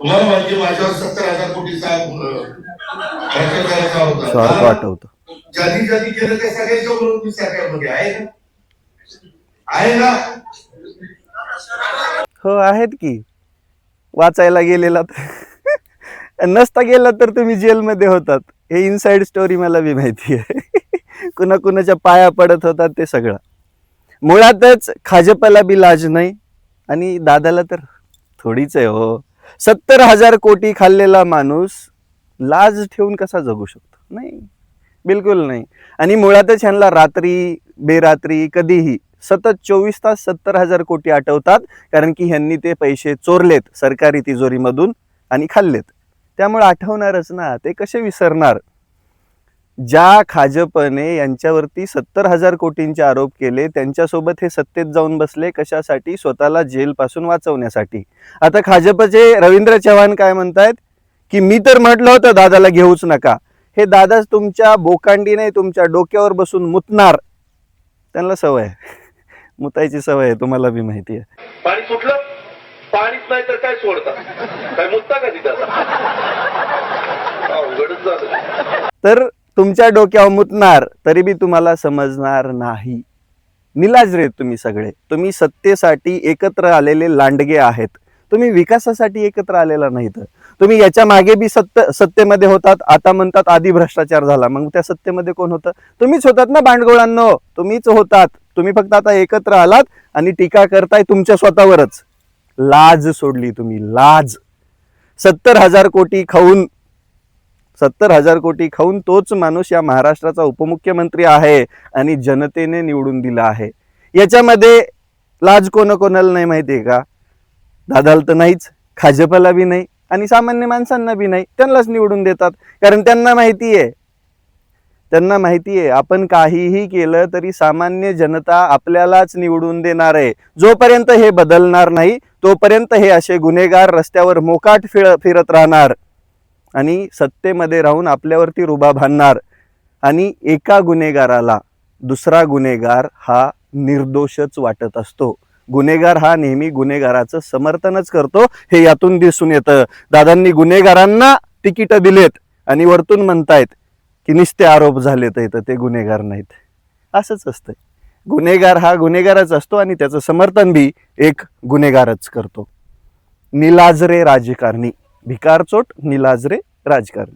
तुम्हाला माहिती माझ्यावर सत्तर हजार कोटीचा भ्रष्टाचाराचा होता. हा? ज्यांनी ज्यांनी केलं त्या सगळ्यांच्या बरोबर मी सरकारमध्ये आहे ना. आहे ना. हो आहेत की. वाचायला गेलेला तर. नसता गेला तर तुम्ही जेलमध्ये होतात. हे इनसाइड स्टोरी मला बी माहिती आहे. कुणा कुणाच्या पाया पडत होतात ते सगळं. मुळातच खाजपाला बी लाज नाही. आणि दादाला तर थोडीच आहे हो. सत्तर हजार कोटी खाल्लेला माणूस लाज ठेवून कसा जगू शकतो? नाही. बिलकुल नाही. आणि मुळातच ह्यांना रात्री बेरात्री कधीही सतत चोवीस तास सत्तर हजार कोटी आठवतात कारण की ह्यांनी ते पैसे चोरलेत सरकारी तिजोरीमधून आणि खाल्लेत. त्यामुळे आठवणारच ना ते कसे विसरणार? ज्या खाजपने यांच्यावरती सत्तर हजार कोटींचे आरोप केले त्यांच्यासोबत हे सत्तेत जाऊन बसले कशासाठी? स्वतःला जेलपासून वाचवण्यासाठी. आता खाजपचे रवींद्र चव्हाण काय म्हणतायत? की मी तर म्हटलं होतं दादाला घेऊच नका. हे दादाच तुमच्या बोकांडीने तुमच्या डोक्यावर बसून मुतणार. त्यांना सवय आहे. मुतायची सवय आहे तुम्हाला बी माहिती आहे. पाणी सुटलं? पाणीच नाही तर काय सोडता? काय मुद्दा का तिथं? तर तुमच्या डोक्यावर मुतणार तरी बी तुम्हाला समजणार नाही. निलाज रे तुम्ही सगळे. तुम्ही सत्तेसाठी एकत्र आलेले लांडगे आहेत. तुम्ही विकासासाठी एकत्र आलेला नाहीत. तुम्ही याच्या मागे बी सत्य सत्तेमध्ये होतात. आता म्हणतात आधी भ्रष्टाचार झाला. मग त्या सत्तेमध्ये कोण होतं? तुम्हीच होतात ना भांडगोळांनो? तुम्हीच होतात. तुम्ही फक्त आता एकत्र आलात आणि टीका करताय तुमच्या स्वतःवरच. लाज सोडली तुम्ही. लाज. सत्तर हजार कोटी खाऊन सत्तर हजार कोटी खाऊन तोच माणूस या महाराष्ट्राचा उपमुख्यमंत्री आहे आणि जनतेने निवडून दिला आहे. याच्यामध्ये लाज कोण कोणाला नाही माहिती आहे का? दादाला तर नाहीच खाजपाला बी नाही आणि सामान्य माणसांना बी नाही. त्यांनाच निवडून देतात. कारण त्यांना माहिती आहे त्यांना माहिती आहे आपण काहीही केलं तरी सामान्य जनता आपल्यालाच निवडून देणार आहे. जोपर्यंत हे बदलणार नाही तोपर्यंत हे असे गुन्हेगार रस्त्यावर मोकाट फिर फिरत राहणार. आणि सत्तेमध्ये राहून आपल्यावरती रुबा बांधणार आणि एका गुन्हेगाराला दुसरा गुन्हेगार हा निर्दोषच वाटत असतो. गुन्हेगार हा नेहमी गुन्हेगाराचं समर्थनच करतो. हे यातून दिसून येतं. दादांनी गुन्हेगारांना तिकीट दिलेत आणि वरतून म्हणतायत की निस्ते आरोप झालेत इथं ते गुन्हेगार नाहीत. असंच असतंय. गुन्हेगार हा गुन्हेगारच असतो आणि त्याचं समर्थन बी एक गुन्हेगारच करतो. निलाजरे राजकारणी. भिकारचोट निलाजरे राजकारण.